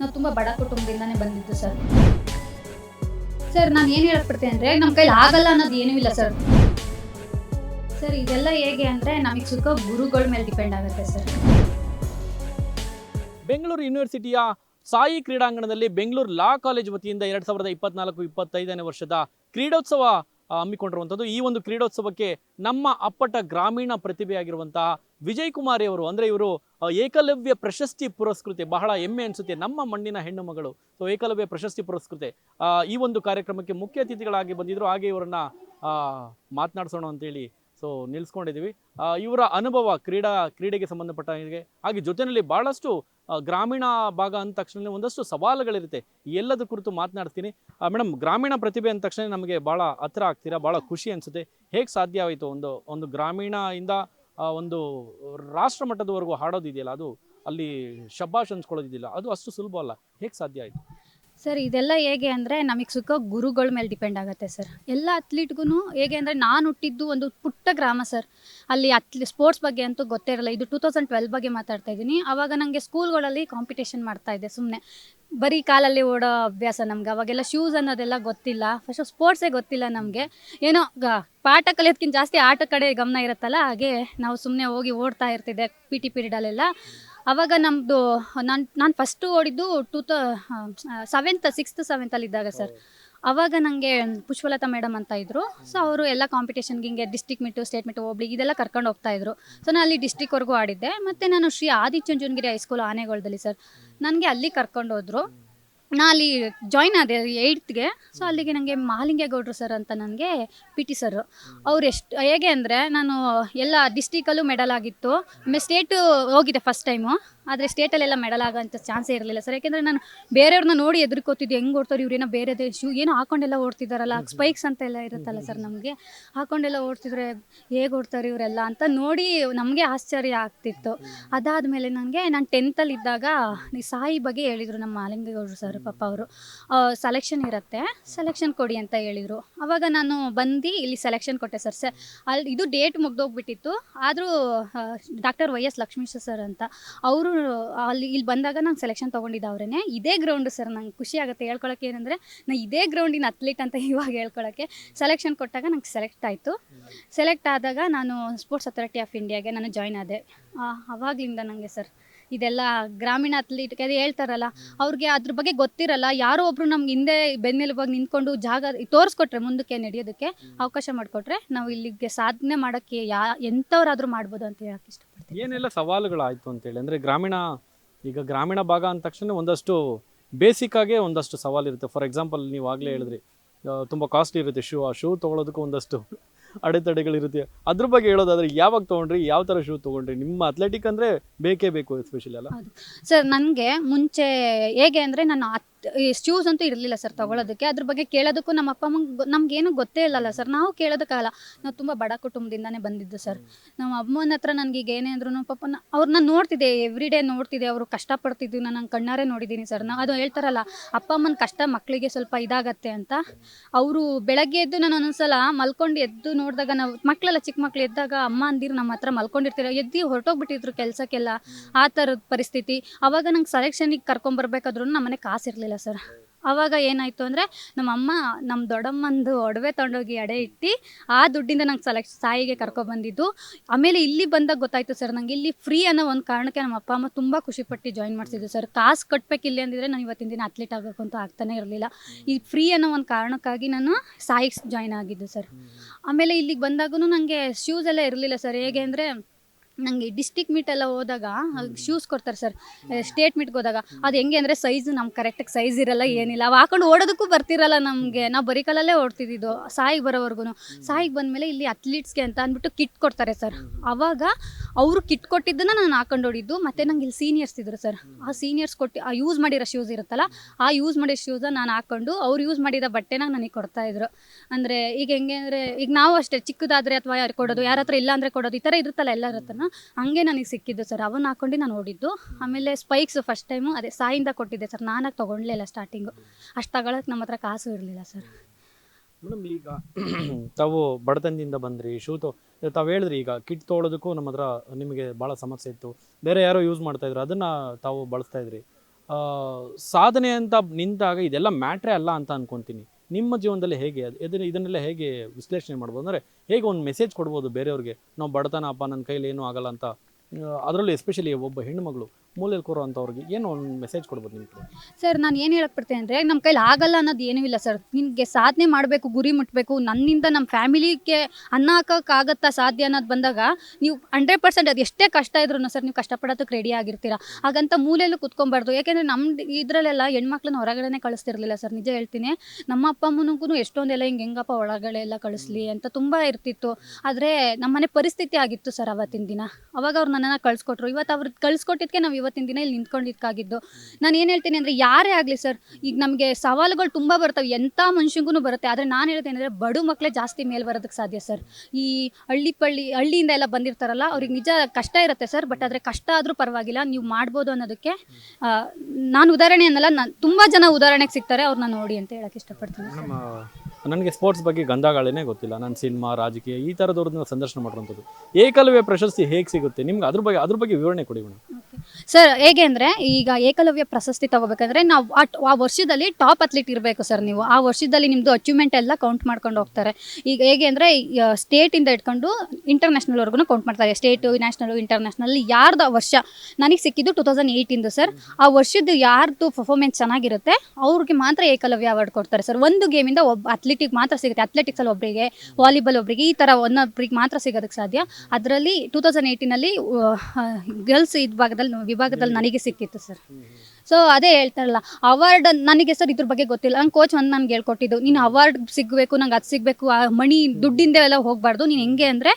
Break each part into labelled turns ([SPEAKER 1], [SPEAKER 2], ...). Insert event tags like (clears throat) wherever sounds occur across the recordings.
[SPEAKER 1] ನಾವು ತುಂಬಾ ಬಡ ಕುಟುಂಬದಿಂದನೇ ಬಂದಿದ್ದು ಸರ್ ಸರ್ ನಾನು ಏನು ಬಿಡ್ತೇನೆ ಅಂದರೆ ನಮ್ಮ ಕೈಲಿ ಆಗಲ್ಲ ಅನ್ನೋದು ಏನೂ ಇಲ್ಲ ಸರ್ ಸರ್ ಇದೆಲ್ಲ ಹೇಗೆ ಅಂದ್ರೆ, ನಮಗೆ ಸುಖ ಗುರುಗಳ ಮೇಲೆ ಡಿಪೆಂಡ್ ಆಗುತ್ತೆ ಸರ್
[SPEAKER 2] ಬೆಂಗಳೂರು ಯೂನಿವರ್ಸಿಟಿಯ ಸಾಯಿ ಕ್ರೀಡಾಂಗಣದಲ್ಲಿ ಬೆಂಗಳೂರು ಲಾ ಕಾಲೇಜ್ ವತಿಯಿಂದ ಎರಡ್ ಸಾವಿರದ ಇಪ್ಪತ್ನಾಲ್ಕು ಇಪ್ಪತ್ತೈದನೇ ವರ್ಷದ ಕ್ರೀಡೋತ್ಸವ ಹಮ್ಮಿಕೊಂಡಿರುವಂಥದ್ದು. ಈ ಒಂದು ಕ್ರೀಡೋತ್ಸವಕ್ಕೆ ನಮ್ಮ ಅಪ್ಪಟ ಗ್ರಾಮೀಣ ಪ್ರತಿಭೆಯಾಗಿರುವಂತಹ ವಿಜಯ್ ಕುಮಾರಿ ಅವರು ಅಂದರೆ ಇವರು ಏಕಲವ್ಯ ಪ್ರಶಸ್ತಿ ಪುರಸ್ಕೃತೆ ಬಹಳ ಹೆಮ್ಮೆ ಅನಿಸುತ್ತೆ ನಮ್ಮ ಮಣ್ಣಿನ ಹೆಣ್ಣು ಮಗಳು. ಸೊ ಏಕಲವ್ಯ ಪ್ರಶಸ್ತಿ ಪುರಸ್ಕೃತೆ. ಈ ಒಂದು ಕಾರ್ಯಕ್ರಮಕ್ಕೆ ಮುಖ್ಯ ಅತಿಥಿಗಳಾಗಿ ಬಂದಿದ್ರು. ಹಾಗೆ ಇವರನ್ನ ಮಾತನಾಡಿಸೋಣ ಅಂತೇಳಿ ಸೊ ನಿಲ್ಸ್ಕೊಂಡಿದ್ದೀವಿ ಆ, ಇವರ ಅನುಭವ ಕ್ರೀಡಾ ಕ್ರೀಡೆಗೆ ಸಂಬಂಧಪಟ್ಟ ಹಾಗೆ ಜೊತೆಯಲ್ಲಿ ಬಹಳಷ್ಟು ಗ್ರಾಮೀಣ ಭಾಗ ಅಂದ ತಕ್ಷಣ ಒಂದಷ್ಟು ಸವಾಲುಗಳಿರುತ್ತೆ. ಎಲ್ಲದ ಕುರಿತು ಮಾತನಾಡ್ತೀನಿ. ಮೇಡಮ್ ಗ್ರಾಮೀಣ ಪ್ರತಿಭೆ ಅಂದ ತಕ್ಷಣ ನಮಗೆ ಭಾಳ ಹತ್ರ ಆಗ್ತೀರಾ? ಭಾಳ ಖುಷಿ ಅನಿಸುತ್ತೆ. ಹೇಗೆ ಸಾಧ್ಯ ಆಯಿತು ಒಂದು ಒಂದು ಗ್ರಾಮೀಣ ಇಂದ ಒಂದು ರಾಷ್ಟ್ರ ಮಟ್ಟದವರೆಗೂ ಹಾಡೋದಿದೆಯಲ್ಲ, ಅದು ಅಲ್ಲಿ ಶಬ್ಬಾಶ್ ಅನ್ಸ್ಕೊಳ್ಳೋದಿದೆಯಲ್ಲ ಅದು ಅಷ್ಟು ಸುಲಭ ಅಲ್ಲ. ಹೇಗೆ ಸಾಧ್ಯ ಆಯಿತು?
[SPEAKER 1] ಸರ್, ಇದೆಲ್ಲ ಹೇಗೆ ಅಂದರೆ ನಮಗೆ ಸುಖ ಗುರುಗಳ ಮೇಲೆ ಡಿಪೆಂಡ್ ಆಗುತ್ತೆ ಸರ್. ಎಲ್ಲ ಅಥ್ಲೀಟ್ಗೂ ಹೇಗೆ ಅಂದರೆ ನಾನು ಹುಟ್ಟಿದ್ದು ಒಂದು ಪುಟ್ಟ ಗ್ರಾಮ ಸರ್. ಅಲ್ಲಿ ಅಥ್ಲಿ, ಸ್ಪೋರ್ಟ್ಸ್ ಬಗ್ಗೆ ಅಂತೂ ಗೊತ್ತೇ ಇರಲ್ಲ. ಇದು ಟೂ ತೌಸಂಡ್ ಟ್ವೆಲ್ ಬಗ್ಗೆ ಮಾತಾಡ್ತಾ ಇದ್ದೀನಿ. ಆವಾಗ ನನಗೆ ಸ್ಕೂಲ್ಗಳಲ್ಲಿ ಕಾಂಪಿಟೇಷನ್ ಮಾಡ್ತಾ ಇದ್ದೆ ಸುಮ್ಮನೆ ಬರೀ ಕಾಲಲ್ಲಿ ಓಡೋ ಅಭ್ಯಾಸ ನಮ್ಗೆ. ಅವಾಗೆಲ್ಲ ಶೂಸ್ ಅನ್ನೋದೆಲ್ಲ ಗೊತ್ತಿಲ್ಲ. ಫಸ್ಟ್ ಸ್ಪೋರ್ಟ್ಸೇ ಗೊತ್ತಿಲ್ಲ ನಮಗೆ. ಏನೋ ಪಾಠ ಕಲಿಯೋದಕ್ಕಿಂತ ಜಾಸ್ತಿ ಆಟ ಕಡೆ ಗಮನ ಇರುತ್ತಲ್ಲ, ಹಾಗೆ ನಾವು ಸುಮ್ಮನೆ ಹೋಗಿ ಓಡ್ತಾ ಇರ್ತಿದ್ದೆ ಪಿ ಟಿ ಪೀರಿಯಡಲ್ಲೆಲ್ಲ ಅವಾಗ ನಮ್ಮದು ನಾನು ನಾನು ಫಸ್ಟು ಓಡಿದ್ದು ಟೂ ತ ಸೆವೆಂತ್ ಸಿಕ್ಸ್ತ್ ಸೆವೆಂತಲ್ಲಿ ಇದ್ದಾಗ ಸರ್ ಅವಾಗ ನನಗೆ ಪುಷ್ಪಲತಾ ಮೇಡಮ್ ಅಂತ ಇದ್ರು. ಸೊ ಅವರು ಎಲ್ಲ ಕಾಂಪಿಟೇಷನ್ಗೆ ಹಿಂಗೆ ಡಿಸ್ಟಿಕ್ ಮಿಟ್ಟು ಸ್ಟೇಟ್ ಮೀಟು ಹೋಬ್ಳಿ ಇದೆಲ್ಲ ಕರ್ಕೊಂಡು ಹೋಗ್ತಾ ಇದ್ರು. ಸೊ ನಾನು ಅಲ್ಲಿ ಡಿಸ್ಟಿಕ್ವರೆಗೂ ಆಡಿದ್ದೆ. ಮತ್ತು ನಾನು ಶ್ರೀ ಆದಿಚುಂಚನಗಿರಿ ಹೈಸ್ಕೂಲ್ ಆನೆಗೋಳದಲ್ಲಿ ಸರ್ ನನಗೆ ಅಲ್ಲಿ ಕರ್ಕೊಂಡು ಹೋದ್ರು. ನಾ ಅಲ್ಲಿ ಜಾಯ್ನ್ ಆದೆ ಏಯ್ತ್ಗೆ ಸೊ ಅಲ್ಲಿಗೆ ನನಗೆ ಮಹಾಲಿಂಗೇಗೌಡರು ಸರ್ ಅಂತ ನನಗೆ ಪಿ ಟಿ ಸರ್ ಅವ್ರು ಎಷ್ಟು, ಹೇಗೆ ಅಂದರೆ ನಾನು ಎಲ್ಲ ಡಿಸ್ಟಿಕಲ್ಲೂ ಮೆಡಲ್ ಆಗಿತ್ತು. ಆಮೇಲೆ ಸ್ಟೇಟು ಹೋಗಿದ್ದೆ ಫಸ್ಟ್ ಟೈಮು ಆದರೆ ಸ್ಟೇಟಲ್ಲೆಲ್ಲ ಮೆಡಲ್ ಆಗೋಂಥ ಚಾನ್ಸೇ ಇರಲಿಲ್ಲ ಸರ್ ಯಾಕೆಂದರೆ ನಾನು ಬೇರೆಯವ್ರನ್ನ ನೋಡಿ ಎದುರ್ಕೋತಿದ್ದೆ. ಹೆಂಗೆ ಓಡ್ತಾರೆ ಇವ್ರೇನೋ ಬೇರೆದೇ ಶೂ ಏನೋ ಹಾಕೊಂಡೆಲ್ಲ ಓಡ್ತಿದ್ದಾರಲ್ಲ ಸ್ಪೈಕ್ಸ್ ಅಂತ ಎಲ್ಲ ಇರುತ್ತಲ್ಲ ಸರ್ ನಮಗೆ. ಹಾಕೊಂಡೆಲ್ಲ ಓಡ್ತಿದ್ರೆ ಹೇಗೆ ಓಡ್ತಾರೆ ಇವರೆಲ್ಲ ಅಂತ ನೋಡಿ ನಮಗೆ ಆಶ್ಚರ್ಯ ಆಗ್ತಿತ್ತು. ಅದಾದಮೇಲೆ ನನಗೆ ನಾನು ಟೆಂತಲ್ಲಿ ಇದ್ದಾಗ ಈ ಸಾಯಿ ಬಗ್ಗೆ ಹೇಳಿದರು ನಮ್ಮ ಮಾಲಿಂಗೇಗೌಡರು ಸರ್ ಪಾಪ ಅವರು. ಸೆಲೆಕ್ಷನ್ ಇರುತ್ತೆ ಸೆಲೆಕ್ಷನ್ ಕೊಡಿ ಅಂತ ಹೇಳಿದರು. ಅವಾಗ ನಾನು ಬಂದು ಇಲ್ಲಿ ಸೆಲೆಕ್ಷನ್ ಕೊಟ್ಟೆ ಸರ್ ಸರ್ ಅಲ್ಲಿ ಇದು ಡೇಟ್ ಮುಗ್ದೋಗ್ಬಿಟ್ಟಿತ್ತು. ಆದರೂ doctor Y S Lakshmisha sir ಅಂತ. ಅವರು ಅಲ್ಲಿ ಇಲ್ಲಿ ಬಂದಾಗ ನಾನು ಸೆಲೆಕ್ಷನ್ ತೊಗೊಂಡಿದ್ದೆ ಅವರೇ ಇದೇ ಗ್ರೌಂಡು ಸರ್ ನಂಗೆ ಖುಷಿ ಆಗುತ್ತೆ ಹೇಳ್ಕೊಳಕ್ಕೆ ಏನಂದರೆ, ನಾ ಇದೇ ಗ್ರೌಂಡಿನ ಅಥ್ಲೀಟ್ ಅಂತ (laughs) ಇವಾಗ ಹೇಳ್ಕೊಳಕ್ಕೆ ಸೆಲೆಕ್ಷನ್ ಕೊಟ್ಟಾಗ ನಂಗೆ ಸೆಲೆಕ್ಟ್ ಆಯಿತು. ಸೆಲೆಕ್ಟ್ ಆದಾಗ ನಾನು ಸ್ಪೋರ್ಟ್ಸ್ ಅಥಾರಿಟಿ ಆಫ್ ಇಂಡಿಯಾಗೆ ನಾನು ಜಾಯ್ನ್ ಆದೆ. ಅವಾಗಲಿಂದ ನನಗೆ ಸರ್ ಇದೆಲ್ಲ ಗ್ರಾಮೀಣ ಅಥ್ಲೀಟ್ಗೆ ಅದು ಹೇಳ್ತಾರಲ್ಲ, ಅವ್ರಿಗೆ ಅದ್ರ ಬಗ್ಗೆ ಗೊತ್ತಿರಲ್ಲ. ಯಾರೋ ಒಬ್ರು ನಮ್ಗೆ ಹಿಂದೆ ಬೆನ್ನೆಲುಬಾಗಿ ನಿಂತ್ಕೊಂಡು ಜಾಗ ತೋರಿಸ್ಕೊಟ್ರೆ ಮುಂದಕ್ಕೆ ನಡೆಯೋದಕ್ಕೆ ಅವಕಾಶ ಮಾಡಿಕೊಟ್ರೆ ನಾವು ಇಲ್ಲಿಗೆ ಸಾಧನೆ ಮಾಡೋಕ್ಕೆ ಯಾ ಎಂಥವ್ರಾದ್ರೂ ಮಾಡ್ಬೋದು ಅಂತ ಹೇಳಕ್ಕೆ ಇಷ್ಟಪಡ್ತೀನಿ
[SPEAKER 2] ಏನೆಲ್ಲ ಸವಾಲುಗಳಾಯಿತು ಅಂತೇಳಿ? ಅಂದರೆ ಗ್ರಾಮೀಣ, ಈಗ ಗ್ರಾಮೀಣ ಭಾಗ ಅಂದ ತಕ್ಷಣ ಒಂದಷ್ಟು ಬೇಸಿಕ್ ಆಗೇ ಒಂದಷ್ಟು ಸವಾಲಿರುತ್ತೆ ಫಾರ್ ಎಕ್ಸಾಂಪಲ್ ನೀವು ಆಗಲೇ ಹೇಳಿದ್ರಿ ತುಂಬ ಕಾಸ್ಟ್ಲಿ ಇರುತ್ತೆ ಶೂ ಆ ಶೂ ತೊಗೊಳೋದಕ್ಕೂ ಒಂದಷ್ಟು ಅಡೆತಡೆಗಳಿರುತ್ತೆ. ಅದ್ರ ಬಗ್ಗೆ ಹೇಳೋದಾದ್ರೆ, ಯಾವಾಗ ತೊಗೊಂಡ್ರಿ, ಯಾವ ಥರ ಶೂ ತೊಗೊಂಡ್ರಿ? ನಿಮ್ಮ ಅಥ್ಲೆಟಿಕ್ ಅಂದರೆ ಬೇಕೇ ಬೇಕು ಎಸ್ಪೆಷಲಿ ಅಲ್ಲ?
[SPEAKER 1] ಸರ್ ನನಗೆ ಮುಂಚೆ ಹೇಗೆ ಅಂದರೆ, ನಾನು ಶೂಸ್ ಅಂತೂ ಇರಲಿಲ್ಲ ಸರ್ ತಗೊಳ್ಳೋದಕ್ಕೆ ಅದ್ರ ಬಗ್ಗೆ ಕೇಳೋದಕ್ಕೂ ನಮ್ಮ ಅಪ್ಪ ಅಮ್ಮಂಗೆ ನಮಗೇನು ಗೊತ್ತೇ ಇಲ್ಲಲ್ಲ ಸರ್ ನಾವು ಕೇಳೋದಕ್ಕಾಗಲ್ಲ. ನಾವು ತುಂಬ ಬಡ ಕುಟುಂಬದಿಂದಾನೇ ಬಂದಿದ್ದು ಸರ್ ನಮ್ಮ ಅಮ್ಮನ ಹತ್ರ ನನಗೆ ಈಗ ಏನೇ ಅಂದ್ರೂ ಪಾಪ ನ- ಅವ್ರನ್ನ ನೋಡ್ತಿದ್ದೆ ಎವ್ರಿ ಡೇ ನೋಡ್ತಿದ್ದೆ ಅವರು ಕಷ್ಟಪಡ್ತಿದ್ದು ನಾನು ನಂಗೆ ಕಣ್ಣಾರೆ ನೋಡಿದ್ದೀನಿ ಸರ್ ನಾವು ಅದು ಹೇಳ್ತಾರಲ್ಲ ಅಪ್ಪ ಅಮ್ಮನ ಕಷ್ಟ ಮಕ್ಕಳಿಗೆ ಸ್ವಲ್ಪ ಇದಾಗತ್ತೆ ಅಂತ. ಅವರು ಬೆಳಗ್ಗೆ ಎದ್ದು ನಾನು ಒಂದೊಂದ್ಸಲ ಮಲ್ಕೊಂಡು ಎದ್ದು ನೋಡಿದಾಗ ನಾವು ಮಕ್ಕಳೆಲ್ಲ ಚಿಕ್ಕ ಮಕ್ಕಳು ಎದ್ದಾಗ ಅಮ್ಮ ಅಂದಿರು ನಮ್ಮ ಹತ್ರ ಮಲ್ಕೊಂಡಿರ್ತಾರೆ ಎದ್ದು ಹೊರಟೋಗ್ಬಿಟ್ಟಿದ್ರು ಕೆಲಸಕ್ಕೆಲ್ಲ. ಆ ಥರದ ಪರಿಸ್ಥಿತಿ. ಅವಾಗ ನಂಗೆ ಸೆಲೆಕ್ಷನಿಗೆ ಕರ್ಕೊಂಬರ್ಬೇಕಾದ್ರೂ ನಮ್ಮನೆ ಕಾಸು ಇರಲಿಲ್ಲ ಸರ್. ಅವಾಗ ಏನಾಯಿತು ಅಂದರೆ ನಮ್ಮಮ್ಮ ನಮ್ಮ ದೊಡ್ಡಮ್ಮಂದು ಒಡವೆ ತೊಗೊಂಡೋಗಿ ಎಡೆ ಇಟ್ಟು ಆ ದುಡ್ಡಿಂದ ನಂಗೆ ಸೆಲೆಕ್ಟ್ ಸಾಯಿಗೆ ಕರ್ಕೊಬಂದಿದ್ದು ಆಮೇಲೆ ಇಲ್ಲಿ ಬಂದಾಗ ಗೊತ್ತಾಯಿತು ಸರ್ ನಂಗೆ ಇಲ್ಲಿ ಫ್ರೀ ಅನ್ನೋ ಒಂದು ಕಾರಣಕ್ಕೆ ನಮ್ಮ ಅಪ್ಪ ಅಮ್ಮ ತುಂಬ ಖುಷಿಪಟ್ಟು ಜಾಯಿನ್ ಮಾಡಿಸಿದ್ದು ಸರ್. ಕಾಸು ಕಟ್ಬೇಕು ಇಲ್ಲಿ ಅಂದಿದ್ರೆ ನಾನು ಇವತ್ತಿನ ದಿನ ಅಥ್ಲೀಟ್ ಆಗಬೇಕು ಅಂತ ಆಗ್ತಾನೆ ಇರಲಿಲ್ಲ. ಈ ಫ್ರೀ ಅನ್ನೋ ಒಂದು ಕಾರಣಕ್ಕಾಗಿ ನಾನು ಸಾಯಿಗೆ ಜಾಯ್ನ್ ಆಗಿದ್ದು ಸರ್. ಆಮೇಲೆ ಇಲ್ಲಿಗೆ ಬಂದಾಗೂ ನನಗೆ ಶೂಸ್ ಎಲ್ಲ ಇರಲಿಲ್ಲ ಸರ್. ಹೇಗೆ ಅಂದರೆ ನನಗೆ ಡಿಸ್ಟಿಕ್ ಮೀಟ್ ಎಲ್ಲ ಹೋದಾಗ ಶೂಸ್ ಕೊಡ್ತಾರೆ ಸರ್ ಸ್ಟೇಟ್ ಮೀಟ್ಗೆ ಹೋದಾಗ ಅದು ಹೆಂಗೆ ಅಂದರೆ ಸೈಜು ನಮ್ಗೆ ಕರೆಕ್ಟಾಗಿ ಸೈಜ್ ಇರಲ್ಲ ಏನಿಲ್ಲ. ಅವು ಹಾಕೊಂಡು ಓಡೋದಕ್ಕೂ ಬರ್ತಿರಲ್ಲ ನಮಗೆ. ನಾವು ಬರೀ ಕಾಲಲ್ಲೇ ಓಡ್ತಿದ್ದಿದ್ದು ಸಾಯಿಗೆ ಬರೋವರೆಗೂ ಸಾಯಿಗೆ ಬಂದಮೇಲೆ ಇಲ್ಲಿ ಅಥ್ಲೀಟ್ಸ್ಗೆ ಅಂತ ಅಂದ್ಬಿಟ್ಟು ಕಿಟ್ ಕೊಡ್ತಾರೆ ಸರ್ ಅವಾಗ ಅವರು ಕಿಟ್ ಕೊಟ್ಟಿದ್ದನ್ನು ನಾನು ಹಾಕೊಂಡು ಓಡಿದ್ದು ಮತ್ತು ನಂಗೆ ಇಲ್ಲಿ ಸೀನಿಯರ್ಸ್ ಇದ್ರು ಸರ್ ಆ ಸೀನಿಯರ್ಸ್ ಕೊಟ್ಟು ಆ ಯೂಸ್ ಮಾಡಿರೋ ಶೂಸ್ ಇರುತ್ತಲ್ಲ ಆ ಯೂಸ್ ಮಾಡಿರೋ ಶೂಸ ನಾನು ಹಾಕೊಂಡು ಅವ್ರು ಯೂಸ್ ಮಾಡಿದ ಬಟ್ಟೆನ ನನಗೆ ಕೊಡ್ತಾ ಇದ್ರು. ಅಂದರೆ ಈಗ ಹೆಂಗೆ ಅಂದರೆ ಈಗ ನಾವು ಅಷ್ಟೇ ಚಿಕ್ಕದಾದರೆ ಅಥವಾ ಯಾರು ಕೊಡೋದು ಯಾರ ಹತ್ರ ಇಲ್ಲ ಅಂದರೆ ಕೊಡೋದು ಈ ಥರ ಇರುತ್ತಲ್ಲ ಎಲ್ಲರ ಹತ್ರನ. ಹಂಗೆ ನನಗೆ ಸಿಕ್ಕಿದ್ದು ಸರ್ ಅವನ್ನ ಹಾಕೊಂಡು ನಾನು ಓಡಿದ್ದು. ಆಮೇಲೆ ಸ್ಪೈಕ್ಸ್ ಫಸ್ಟ್ ಟೈಮು ಅದೇ ಸಾಯಿಂದ ಕೊಟ್ಟಿದ್ದೆ ಸರ್ ನಾನಾಗಿ ತೊಗೊಂಡ್ಲಿಲ್ಲ ಸ್ಟಾರ್ಟಿಂಗು ಅಷ್ಟು ತಗೊಳಕ್ಕೆ ನಮ್ಮ ಹತ್ರ ಕಾಸು ಇರಲಿಲ್ಲ ಸರ್
[SPEAKER 2] ಮೇಡಮ್, ಈಗ (clears throat) ತಾವು ಬಡತನದಿಂದ ಬಂದ್ರಿ, ಶೂ ತೊ, ತಾವು ಹೇಳಿದ್ರಿ ಈಗ ಕಿಟ್ ತೊಗೊಳೋದಕ್ಕೂ ನಮ್ಮ ಹತ್ರ ನಿಮಗೆ ಭಾಳ ಸಮಸ್ಯೆ ಇತ್ತು. ಬೇರೆ ಯಾರೋ ಯೂಸ್ ಮಾಡ್ತಾ ಇದ್ರು, ಅದನ್ನ ತಾವು ಬಳಸ್ತಾ ಇದ್ರಿ. ಸಾಧನೆ ಅಂತ ನಿಂತಾಗ ಇದೆಲ್ಲ ಮ್ಯಾಟ್ರೇ ಅಲ್ಲ ಅಂತ ಅನ್ಕೊಂತೀನಿ. ನಿಮ್ಮ ಜೀವನದಲ್ಲಿ ಹೇಗೆ ಇದನ್ನ ಇದನ್ನೆಲ್ಲ ಹೇಗೆ ವಿಶ್ಲೇಷಣೆ ಮಾಡ್ಬೋದು? ಅಂದರೆ ಹೇಗೆ ಒಂದು ಮೆಸೇಜ್ ಕೊಡ್ಬೋದು ಬೇರೆಯವ್ರಿಗೆ? ನಾವು ಬಡತನ ಅಪ್ಪ ನನ್ನ ಕೈಲಿ ಏನೂ ಆಗಲ್ಲ ಅಂತ. ಅದರಲ್ಲೂ ಎಸ್ಪೆಷಲಿ ಒಬ್ಬ ಹೆಣ್ಣುಮಗಳು ಮೂಲೆಯಲ್ಲಿ ಕೂರೋ ಅಂಥವ್ರಿಗೆ ಏನು ಒಂದು ಮೆಸೇಜ್ ಕೊಡ್ಬೋದು ನಿಮ್ಮ
[SPEAKER 1] ಸರ್ ನಾನು ಏನು ಹೇಳಕ್ ಬಿಡ್ತೇನೆ ಅಂದರೆ ನಮ್ಮ ಕೈಲಿ ಆಗಲ್ಲ ಅನ್ನೋದು ಏನೂ ಇಲ್ಲ ಸರ್ ನಿಮಗೆ ಸಾಧನೆ ಮಾಡಬೇಕು, ಗುರಿ ಮುಟ್ಟಬೇಕು ನನ್ನಿಂದ ನಮ್ಮ ಫ್ಯಾಮಿಲಿಗೆ ಅನ್ನ ಹಾಕೋಕ್ಕಾಗತ್ತಾ ಸಾಧ್ಯ ಅನ್ನೋದು ಬಂದಾಗ ನೀವು ಹಂಡ್ರೆಡ್ ಪರ್ಸೆಂಟ್ ಅದು ಎಷ್ಟೇ ಕಷ್ಟ ಇದ್ರೂ ಸರ್ ನೀವು ಕಷ್ಟಪಡೋದಕ್ಕೆ ರೆಡಿ ಆಗಿರ್ತೀರಾ. ಹಾಗಂತ ಮೂಲೆಯಲ್ಲೂ ಕುತ್ಕೊಬಾರ್ದು. ಯಾಕೆಂದರೆ ನಮ್ಮ ಇದರಲ್ಲೆಲ್ಲ ಹೆಣ್ಮಕ್ಳನ್ನ ಹೊರಗಡೆನೆ ಕಳಿಸ್ತಿರ್ಲಿಲ್ಲ ಸರ್ ನಿಜ ಹೇಳ್ತೀನಿ. ನಮ್ಮ ಅಪ್ಪ ಅಮ್ಮನಿಗೂ ಎಷ್ಟೊಂದೆಲ್ಲ ಹಿಂಗೆ, ಹೆಂಗಪ್ಪ ಒಳಗಡೆ ಎಲ್ಲ ಕಳಿಸ್ಲಿ? ಅಂತ ತುಂಬ ಇರ್ತಿತ್ತು. ಆದರೆ ನಮ್ಮನೆ ಪರಿಸ್ಥಿತಿ ಆಗಿತ್ತು ಸರ್ ಅವತ್ತಿನ ದಿನ. ಅವಾಗ ಅವ್ರು ನನ್ನನ್ನು ಕಳಿಸ್ಕೊಟ್ರು. ಇವತ್ತು ಅವ್ರು ಕಳಿಸ್ಕೊಟ್ಟಿದ್ದಕ್ಕೆ ನಾವು ಇವತ್ತಿನ ದಿನ ಇಲ್ಲಿ ನಿಂತ್ಕೊಂಡಿದ್ದಕ್ಕಾಗಿದ್ದು ನಾನು ಏನು ಹೇಳ್ತೀನಿ ಅಂದರೆ ಯಾರೇ ಆಗಲಿ ಸರ್ ಈಗ ನಮಗೆ ಸವಾಲುಗಳು ತುಂಬ ಬರ್ತವೆ ಎಂಥ ಮನುಷ್ಯಂಗೂ ಬರುತ್ತೆ. ಆದರೆ ನಾನು ಹೇಳ್ತೇನೆ ಅಂದರೆ ಬಡು ಮಕ್ಕಳೇ ಜಾಸ್ತಿ ಮೇಲೆ ಬರೋದಕ್ಕೆ ಸಾಧ್ಯ ಸರ್. ಈ ಹಳ್ಳಿ ಪಳ್ಳಿ ಹಳ್ಳಿಯಿಂದ ಎಲ್ಲ ಬಂದಿರ್ತಾರಲ್ಲ ಅವ್ರಿಗೆ ನಿಜ ಕಷ್ಟ ಇರುತ್ತೆ ಸರ್ ಬಟ್ ಆದರೆ ಕಷ್ಟ ಆದರೂ ಪರವಾಗಿಲ್ಲ ನೀವು ಮಾಡ್ಬೋದು ಅನ್ನೋದಕ್ಕೆ ನಾನು ಉದಾಹರಣೆ ಅನ್ನಲ್ಲ ನಾನು ತುಂಬ ಜನ ಉದಾಹರಣೆಗೆ ಸಿಗ್ತಾರೆ ಅವ್ರನ್ನ ನೋಡಿ ಅಂತ ಹೇಳಕ್ಕೆ ಇಷ್ಟಪಡ್ತೀನಿ.
[SPEAKER 2] ನನಗೆ ಸ್ಪೋರ್ಟ್ಸ್ ಬಗ್ಗೆ ಗಂಧಗಾಳನೇ ಗೊತ್ತಿಲ್ಲ. ನಾನು ಸಿನಿಮಾ ರಾಜಕೀಯ ಈ ಥರದವ್ರದ್ದು ಸಂದರ್ಶನ ಮಾಡುವಂಥದ್ದು ಏಕಲವ್ಯ ಪ್ರಶಸ್ತಿ ಹೇಗೆ ಸಿಗುತ್ತೆ? ನಿಮ್ಗೆ ಅದ್ರ ಬಗ್ಗೆ ಅದ್ರ ಬಗ್ಗೆ ವಿವರಣೆ ಕೊಡಿ ಮೇಡಮ್.
[SPEAKER 1] ಸರ್ ಹೇಗೆ ಅಂದರೆ ಈಗ ಏಕಲವ್ಯ ಪ್ರಶಸ್ತಿ ತಗೋಬೇಕಂದ್ರೆ ನಾವು ಆ ವರ್ಷದಲ್ಲಿ ಟಾಪ್ ಅಥ್ಲೀಟ್ ಇರಬೇಕು ಸರ್ ನೀವು. ಆ ವರ್ಷದಲ್ಲಿ ನಿಮ್ಮದು ಅಚೀವ್ಮೆಂಟ್ ಎಲ್ಲ ಕೌಂಟ್ ಮಾಡ್ಕೊಂಡು ಹೋಗ್ತಾರೆ. ಈಗ ಹೇಗೆ ಅಂದರೆ ಸ್ಟೇಟಿಂದ ಇಟ್ಕೊಂಡು ಇಂಟರ್ನ್ಯಾಷನಲ್ವರೆಗೂ ಕೌಂಟ್ ಮಾಡ್ತಾರೆ. ಸ್ಟೇಟು ನ್ಯಾಷನಲ್ ಇಂಟರ್ನ್ಯಾಷನಲ್ ಯಾರ್ದು ವರ್ಷ? ನನಗೆ ಸಿಕ್ಕಿದ್ದು ಟೂ ತೌಸಂಡ್ ಏಯ್ಟಿಂದು ಸರ್ ಆ ವರ್ಷದ್ದು ಯಾರ್ದು ಪರ್ಫಾರ್ಮೆನ್ಸ್ ಚೆನ್ನಾಗಿರುತ್ತೆ, ಅವ್ರಿಗೆ ಮಾತ್ರ ಏಕಲವ್ಯ ಅವಾರ್ಡ್ ಕೊಡ್ತಾರೆ ಸರ್ ಒಂದು ಗೇಮಿಂದ ಒಬ್ಬ ಅಥ್ಲೆಟಿಕ್ ಮಾತ್ರ ಸಿಗುತ್ತೆ. ಅಥ್ಲೆಟಿಕ್ಸಲ್ಲಿ ಒಬ್ಬರಿಗೆ ವಾಲಿಬಾಲ್ ಒಬ್ಬರಿಗೆ ಈ ಥರ ಒಂದೊಬ್ಬರಿಗೆ ಮಾತ್ರ ಸಿಗೋದಕ್ಕೆ ಸಾಧ್ಯ. ಅದರಲ್ಲಿ ಟೂ ತೌಸಂಡ್ ಏಯ್ಟಿನಲ್ಲಿ ಗರ್ಲ್ಸ್ ಇದು ಭಾಗದಲ್ಲಿ ವಿಭಾಗದಲ್ಲಿ ನನಗೆ ಸಿಕ್ಕಿತ್ತು ಸರ್. ಸೊ ಅದೇ ಹೇಳ್ತಾರಲ್ಲ ಅವಾರ್ಡ್ ನನಗೆ ಸರ್ ಇದ್ರ ಬಗ್ಗೆ ಗೊತ್ತಿಲ್ಲ. ನನ್ನ ಕೋಚ್ ಒಂದು ನನಗೆ ಹೇಳ್ಕೊಟ್ಟಿದ್ದು ನೀನು ಅವಾರ್ಡ್ ಸಿಗಬೇಕು ನಂಗೆ ಅದು ಸಿಗಬೇಕು ಆ ಮಣಿ ದುಡ್ಡಿಂದ ಎಲ್ಲ ಹೋಗಬಾರ್ದು ನೀನು ಹೆಂಗೆ ಅಂದರೆ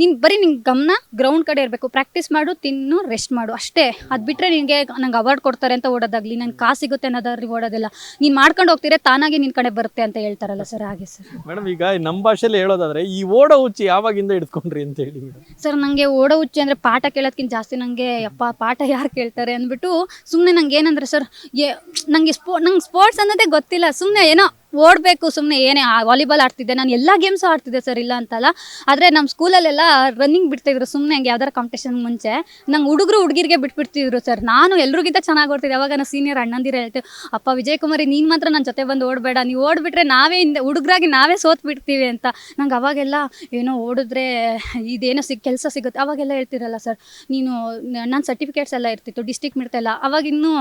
[SPEAKER 1] ನೀನು ಬರೀ ನಿಂಗೆ ಗಮನ ಗ್ರೌಂಡ್ ಕಡೆ ಇರಬೇಕು. ಪ್ರಾಕ್ಟೀಸ್ ಮಾಡು ತಿನ್ನು ರೆಸ್ಟ್ ಮಾಡು. ಅಷ್ಟೇ. ಅದು ಬಿಟ್ಟರೆ ನಿನಗೆ ನಂಗೆ ಅವಾರ್ಡ್ ಕೊಡ್ತಾರೆ ಅಂತ ಓಡೋದಾಗಲಿ ನಂಗೆ ಕಾಸು ಸಿಗುತ್ತೆ ಅನ್ನೋದಾದ್ರಿ ಓಡೋದಿಲ್ಲ. ನೀನು ಮಾಡ್ಕೊಂಡು ಹೋಗ್ತೀರ ತಾನಾಗೆ ನಿನ್ನ ಕಡೆ ಬರುತ್ತೆ ಅಂತ ಹೇಳ್ತಾರಲ್ಲ ಸರ್ ಹಾಗೆ ಸರ್
[SPEAKER 2] ಮೇಡಮ್ ಈಗ ನಮ್ಮ ಭಾಷೆಯಲ್ಲಿ ಹೇಳೋದಾದ್ರೆ ಈ ಓಡ ಹುಚ್ಚಿ ಯಾವಾಗಿಂದ ಹಿಡ್ಕೊಂಡ್ರಿ ಅಂತ ಹೇಳಿ
[SPEAKER 1] ಸರ್ ನನಗೆ ಓಡೋ ಹುಚ್ಚಿ ಅಂದರೆ ಪಾಠ ಕೇಳೋದ್ಕಿಂತ ಜಾಸ್ತಿ ನನಗೆ ಅಪ್ಪ ಪಾಠ ಯಾರು ಕೇಳ್ತಾರೆ? ಅಂದ್ಬಿಟ್ಟು ಸುಮ್ಮನೆ ನಂಗೆ ಏನಂದ್ರೆ ಸರ್ ಏ ನನಗೆ ಸ್ಪೋ ನಂಗೆ ಸ್ಪೋರ್ಟ್ಸ್ ಅನ್ನೋದೇ ಗೊತ್ತಿಲ್ಲ. ಸುಮ್ಮನೆ ಏನೋ ಓಡಬೇಕು ಸುಮ್ಮನೆ ಏನೇ ವಾಲಿಬಾಲ್ ಆಡ್ತಿದ್ದೆ, ನಾನು ಎಲ್ಲ ಗೇಮ್ಸು ಆಡ್ತಿದ್ದೆ ಸರ್ ಇಲ್ಲ ಅಂತಲ್ಲ. ಆದರೆ ನಮ್ಮ ಸ್ಕೂಲಲ್ಲೆಲ್ಲ ರನ್ನಿಂಗ್ ಬಿಡ್ತಾಯಿದ್ರು ಸುಮ್ಮನೆ ಹಂಗೆ ಯಾವ್ದಾರು ಕಾಂಪಿಟೇಷನ್ ಮುಂಚೆ. ನಂಗೆ ಹುಡುಗರು ಹುಡುಗಿರಿಗೆ ಬಿಟ್ಬಿಡ್ತಿದ್ರು ಸರ್ ನಾನು ಎಲ್ರಿಗಿಂತ ಚೆನ್ನಾಗಿ ಓಡ್ತಿದ್ದೆ. ಅವಾಗ ನಾನು ಸೀನಿಯರ್ ಅಣ್ಣಂದಿರ ಹೇಳ್ತೇವೆ ಅಪ್ಪ ವಿಜಯಕುಮಾರಿ, ನೀನು ಮಾತ್ರ ನನ್ನ ಜೊತೆ ಬಂದು ಓಡಬೇಡ. ನೀವು ಓಡ್ಬಿಟ್ರೆ ನಾವೇ ಹಿಂದೆ, ಹುಡುಗರಾಗಿ ನಾವೇ ಸೋತ್ ಬಿಡ್ತೀವಿ ಅಂತ. ನಂಗೆ ಅವಾಗೆಲ್ಲ ಏನೋ ಓಡಿದ್ರೆ ಇದೇನೋ ಸಿಗ್, ಕೆಲಸ ಸಿಗುತ್ತೆ. ಅವಾಗೆಲ್ಲ ಹೇಳ್ತಿರಲ್ಲ ಸರ್ ನೀನು ನನ್ನ ಸರ್ಟಿಫಿಕೇಟ್ಸ್ ಎಲ್ಲ ಇರ್ತಿತ್ತು ಡಿಸ್ಟಿಕ್ ಮಿಡ್ತೆಲ್ಲ. ಅವಾಗ ಇನ್ನೂ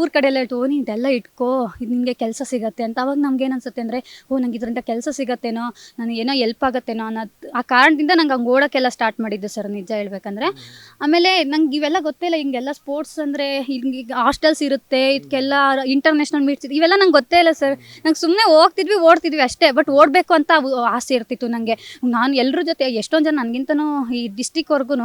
[SPEAKER 1] ಊರ ಕಡೆ ಎಲ್ಲ ಹೇಳ್ತು ನೀನು ಇದೆಲ್ಲ ಇಟ್ಕೋ, ನಿನಗೆ ಕೆಲಸ ಸಿಗುತ್ತೆ. ಅಂತ. ಅವಾಗ ನಮ್ಗೆ ಅನ್ಸುತ್ತೆ ಅಂದರೆ, ಓ, ನಂಗೆ ಇದರಿಂದ ಕೆಲಸ ಸಿಗತ್ತೇನೋ, ನನಗೆ ಏನೋ ಎಲ್ಪ್ ಆಗತ್ತೇನೋ ಅನ್ನೋದು ಆ ಕಾರಣದಿಂದ ನಂಗೆ ಹಂಗೆ ಓಡೋಕ್ಕೆಲ್ಲ ಸ್ಟಾರ್ಟ್ ಮಾಡಿದ್ದು ಸರ್ ನಿಜ ಹೇಳ್ಬೇಕಂದ್ರೆ. ಆಮೇಲೆ ನಂಗೆ ಇವೆಲ್ಲ ಗೊತ್ತಿಲ್ಲ ಹಿಂಗೆಲ್ಲ ಸ್ಪೋರ್ಟ್ಸ್ ಅಂದರೆ ಹಿಂಗೆ ಹಾಸ್ಟೆಲ್ಸ್ ಇರುತ್ತೆ ಇದಕ್ಕೆಲ್ಲ ಇಂಟರ್ನ್ಯಾಷನಲ್ ಮೀಟ್ಸ್ ಇವೆಲ್ಲ ನಂಗೆ ಗೊತ್ತೇ ಇಲ್ಲ ಸರ್ ನಂಗೆ ಸುಮ್ಮನೆ ಹೋಗ್ತಿದ್ವಿ, ಓಡ್ತಿದ್ವಿ ಅಷ್ಟೇ ಬಟ್ ಓಡಬೇಕು ಅಂತ ಆಸೆ ಇರ್ತಿತ್ತು ನನಗೆ ನಾನು ಎಲ್ಲರ ಜೊತೆ ಎಷ್ಟೊಂದು ಜನ ನನಗಿಂತನೂ ಈ ಡಿಸ್ಟಿಕ್ವರೆಗೂ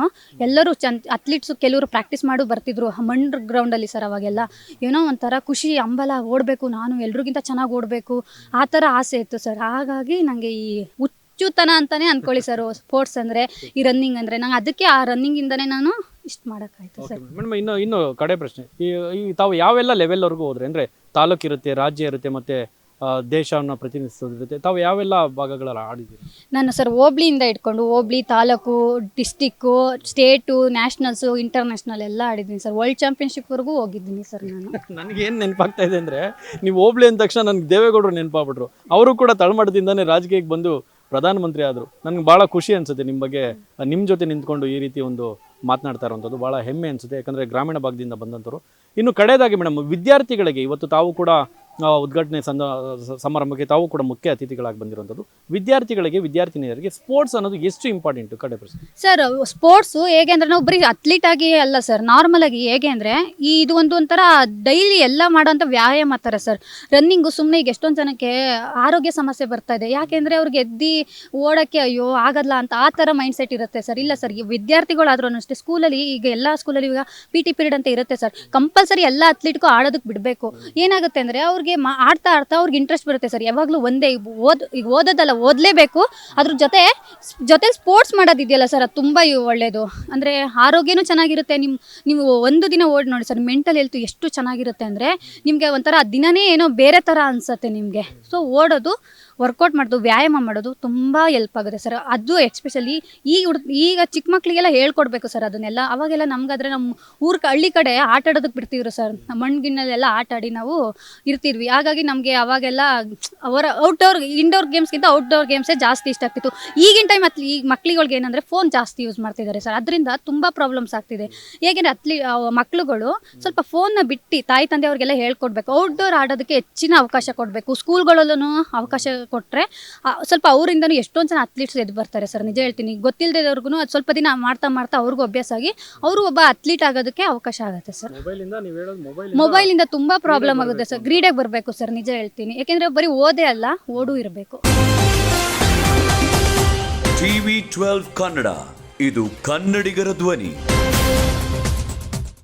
[SPEAKER 1] ಎಲ್ಲರೂ ಚನ್ ಅಥ್ಲೀಟ್ಸು ಕೆಲವರು ಪ್ರಾಕ್ಟೀಸ್ ಮಾಡು ಬರ್ತಿದ್ರು ಮಣ್ಣು ಗ್ರೌಂಡಲ್ಲಿ ಸರ್ ಅವಾಗೆಲ್ಲ. ಏನೋ ಒಂಥರ ಖುಷಿ ಅಂಬಲ ಓಡಬೇಕು, ನಾನು ಎಲ್ರಿಗಿಂತ ಚೆನ್ನಾಗಿ ಓಡಬೇಕು ಆ ಥರ ಆಸೆ ಇತ್ತು ಸರ್. ಹಾಗಾಗಿ ನನಗೆ ಈ ಹುಚ್ಚುತನ ಅಂತಲೇ ಅಂದ್ಕೊಳ್ಳಿ ಸರ್ ಸ್ಪೋರ್ಟ್ಸ್ ಅಂದರೆ ಈ ರನ್ನಿಂಗ್ ಅಂದರೆ. ನಂಗೆ ಅದಕ್ಕೆ ಆ ರನ್ನಿಂಗಿಂದನೇ ನಾನು ಇಷ್ಟು ಮಾಡೋಕ್ಕಾಯ್ತು ಸರ್.
[SPEAKER 2] ಮೇಡಮ್ ಇನ್ನು ಇನ್ನು ಕಡೆ ಪ್ರಶ್ನೆ. ಈ ಈ ತಾವು ಯಾವೆಲ್ಲ ಲೆವೆಲ್ವರೆಗೂ ಹೋದ್ರೆ? ಅಂದರೆ ತಾಲೂಕು ಇರುತ್ತೆ ರಾಜ್ಯ ಇರುತ್ತೆ ಮತ್ತೆ ದೇಶವನ್ನು ಪ್ರತಿನಿಧಿಸೋದಿರುತ್ತೆ ತಾವು ಯಾವೆಲ್ಲ ಭಾಗಗಳಲ್ಲಿ ಆಡಿದ್ದೀರಿ?
[SPEAKER 1] ನಾನು ಸರ್ ಹೋಬ್ಳಿಯಿಂದ ಇಟ್ಕೊಂಡು ಹೋಬ್ಳಿ taluk district state nationals international ಎಲ್ಲ ಆಡಿದ್ದೀನಿ ಸರ್. ವರ್ಲ್ಡ್ ಚಾಂಪಿಯನ್ಶಿಪ್ವರೆಗೂ ಹೋಗಿದ್ದೀನಿ ಸರ್ ನಾನು. (laughs)
[SPEAKER 2] ನನಗೇನು ಏನು ನೆನಪಾಗ್ತಾ ಇದೆ ಅಂದರೆ ನೀವು ಹೋಬ್ಳಿ ಅಂದ ತಕ್ಷಣ ನನಗೆ ದೇವೇಗೌಡರು ನೆನಪಾಗ್ಬಿಟ್ರು. ಅವರು ಕೂಡ ತಳಮಟ್ಟದಿಂದನೇ ರಾಜಕೀಯಕ್ಕೆ ಬಂದು ಪ್ರಧಾನಮಂತ್ರಿ ಆದರು. ನನಗೆ ಭಾಳ ಖುಷಿ ಅನಿಸುತ್ತೆ ನಿಮ್ಮ ಬಗ್ಗೆ. ನಿಮ್ಮ ಜೊತೆ ನಿಂತ್ಕೊಂಡು ಈ ರೀತಿ ಒಂದು ಮಾತನಾಡ್ತಾ ಇರುವಂಥದ್ದು ಭಾಳ ಹೆಮ್ಮೆ ಅನಿಸುತ್ತೆ. ಯಾಕಂದರೆ ಗ್ರಾಮೀಣ ಭಾಗದಿಂದ ಬಂದಂಥವ್ರು. ಇನ್ನು ಕಡೆಯದಾಗಿ ಮೇಡಮ್ ವಿದ್ಯಾರ್ಥಿಗಳಿಗೆ ಇವತ್ತು ತಾವು ಕೂಡ ಉದ್ಘಾಟನೆ ಸಂದ ಸಮಾರಂಭಕ್ಕೆ ತಾವು ಕೂಡ ಮುಖ್ಯ ಅತಿಥಿಗಳಾಗಿ ಬಂದಿರುವಂಥದ್ದು. ವಿದ್ಯಾರ್ಥಿಗಳಿಗೆ, ವಿದ್ಯಾರ್ಥಿನಿಯರಿಗೆ ಸ್ಪೋರ್ಟ್ಸ್ ಅನ್ನೋದು ಎಷ್ಟು ಇಂಪಾರ್ಟೆಂಟು ಕಡೆ
[SPEAKER 1] ಸರ್ ಸ್ಪೋರ್ಟ್ಸು ಹೇಗೆ ಅಂದರೆ ನಾವು ಬರೀ ಅಥ್ಲೀಟ್ ಆಗಿ ಅಲ್ಲ ಸರ್ ನಾರ್ಮಲ್ ಆಗಿ ಹೇಗೆ ಅಂದರೆ ಈ ಇದು ಒಂದು ಒಂಥರ ಡೈಲಿ ಎಲ್ಲ ಮಾಡೋಂಥ ವ್ಯಾಯಾಮ ಥರ ಸರ್ ರನ್ನಿಂಗು ಸುಮ್ಮನೆ ಈಗ ಎಷ್ಟೊಂದು ಜನಕ್ಕೆ ಆರೋಗ್ಯ ಸಮಸ್ಯೆ ಬರ್ತಾ ಇದೆ. ಯಾಕೆಂದರೆ ಅವ್ರಿಗೆ ಎದ್ದು ಓಡೋಕ್ಕೆ ಅಯ್ಯೋ ಆಗಲ್ಲ ಅಂತ ಆ ಥರ ಮೈಂಡ್ ಸೆಟ್ ಇರುತ್ತೆ ಸರ್ ಇಲ್ಲ ಸರ್ ಈ ವಿದ್ಯಾರ್ಥಿಗಳಾದ್ರೂ ಅಷ್ಟೇ ಸ್ಕೂಲಲ್ಲಿ ಈಗ ಎಲ್ಲ ಸ್ಕೂಲಲ್ಲಿ ಈಗ ಪಿ ಟಿ ಪೀರಿಯಡ್ ಅಂತ ಇರುತ್ತೆ ಸರ್ ಕಂಪಲ್ಸರಿ ಎಲ್ಲ ಅಥ್ಲೀಟ್ಗೂ ಆಡೋದಕ್ಕೆ ಬಿಡಬೇಕು. ಏನಾಗುತ್ತೆ ಅಂದರೆ ಅವ್ರಿಗೆ ಮಾ ಆಡ್ತಾ ಆಡ್ತಾ ಅವ್ರಿಗೆ ಇಂಟ್ರೆಸ್ಟ್ ಬರುತ್ತೆ ಸರ್. ಯಾವಾಗಲೂ ಒಂದೇ ಓದ್ ಈಗ ಓದೋದಲ್ಲ, ಓದಲೇಬೇಕು. ಅದ್ರ ಜೊತೆ ಜೊತೆ ಸ್ಪೋರ್ಟ್ಸ್ ಮಾಡೋದಿದೆಯಲ್ಲ ಸರ್, ಅದು ತುಂಬ ಒಳ್ಳೆಯದು ಅಂದರೆ ಆರೋಗ್ಯನೂ ಚೆನ್ನಾಗಿರುತ್ತೆ. ನಿಮ್ಮ ನೀವು ಒಂದು ದಿನ ಓಡಿ ನೋಡಿ ಸರ್ ಮೆಂಟಲ್ ಹೆಲ್ತ್ ಎಷ್ಟು ಚೆನ್ನಾಗಿರುತ್ತೆ ಅಂದರೆ ನಿಮಗೆ ಒಂಥರ ದಿನನೇ ಏನೋ ಬೇರೆ ಥರ ಅನಿಸುತ್ತೆ ನಿಮಗೆ. ಸೊ ಓಡೋದು ವರ್ಕೌಟ್ ಮಾಡೋದು, ವ್ಯಾಯಾಮ ಮಾಡೋದು ತುಂಬ ಹೆಲ್ಪ್ ಆಗುತ್ತೆ ಸರ್ ಅದು ಎಸ್ಪೆಷಲಿ ಈಗ ಹುಡ್ ಈಗ ಚಿಕ್ಕ ಮಕ್ಕಳಿಗೆಲ್ಲ ಹೇಳ್ಕೊಡ್ಬೇಕು ಸರ್ ಅದನ್ನೆಲ್ಲ. ಅವಾಗೆಲ್ಲ ನಮ್ಗಾದ್ರೆ ನಮ್ಮ ಊರ್ ಹಳ್ಳಿ ಕಡೆ ಆಟ ಆಡೋದಕ್ಕೆ ಬಿಡ್ತಿದ್ರು ಸರ್ ಮಣ್ಣು ಗಿಣ್ಣಲ್ಲೆಲ್ಲ ಆಟ ಆಡಿ ನಾವು ಇರ್ತಿದ್ವಿ. ಹಾಗಾಗಿ ನಮಗೆ ಅವಾಗೆಲ್ಲ ಅವರ ಔಟ್ಡೋರ್ ಇಂಡೋರ್ ಗೇಮ್ಸ್ಗಿಂತ ಔಟ್ಡೋರ್ ಗೇಮ್ಸೇ ಜಾಸ್ತಿ ಇಷ್ಟ ಆಗ್ತಿತ್ತು. ಈಗಿನ ಟೈಮ್ ಅತ್ಲಿ ಈಗ ಮಕ್ಳಿಗಳಿಗೆ ಏನಂದರೆ ಫೋನ್ ಜಾಸ್ತಿ ಯೂಸ್ ಮಾಡ್ತಿದ್ದಾರೆ ಸರ್ ಅದರಿಂದ ತುಂಬ ಪ್ರಾಬ್ಲಮ್ಸ್ ಆಗ್ತಿದೆ. ಹೇಗೆಂದರೆ ಅತ್ಲಿ ಮಕ್ಕಳುಗಳು ಸ್ವಲ್ಪ ಫೋನ್ನ ಬಿಟ್ಟು ತಾಯಿ, ತಂದೆ ಅವ್ರಿಗೆಲ್ಲ ಹೇಳ್ಕೊಡ್ಬೇಕು. ಔಟ್ಡೋರ್ ಆಡೋದಕ್ಕೆ ಹೆಚ್ಚಿನ ಅವಕಾಶ ಕೊಡಬೇಕು. ಸ್ಕೂಲ್ಗಳಲ್ಲೂ ಅವಕಾಶ ಕೊಟ್ಟರೆ ಸ್ವಲ್ಪ ಅವರಿಂದನೂ ಎಷ್ಟೊಂದು ಜನ ಅಥ್ಲೀಟ್ಸ್ ಎದ್ದು ಬರ್ತಾರೆ ಸರ್. ನಿಜ ಹೇಳ್ತೀನಿ. ಗೊತ್ತಿಲ್ಲದವ್ರಿಗೂ ಅದು ಸ್ವಲ್ಪ ದಿನ ಮಾಡ್ತಾ ಮಾಡ್ತಾ ಅವ್ರಿಗೂ ಅಭ್ಯಾಸ ಆಗಿ ಅವರು ಒಬ್ಬ ಅಥ್ಲೀಟ್ ಆಗೋದಕ್ಕೆ ಅವಕಾಶ ಆಗುತ್ತೆ ಸರ್. ಮೊಬೈಲಿಂದ ತುಂಬ ಪ್ರಾಬ್ಲಮ್ ಆಗುತ್ತೆ ಸರ್. ಕ್ರೀಡೆಗೆ ಬರಬೇಕು ಸರ್. ನಿಜ ಹೇಳ್ತೀನಿ. ಯಾಕೆಂದರೆ ಬರೀ ಓದೇ ಅಲ್ಲ ಓಡು ಇರಬೇಕು.
[SPEAKER 3] TV twelve Kannada. ಇದು ಕನ್ನಡಿಗರ ಧ್ವನಿ.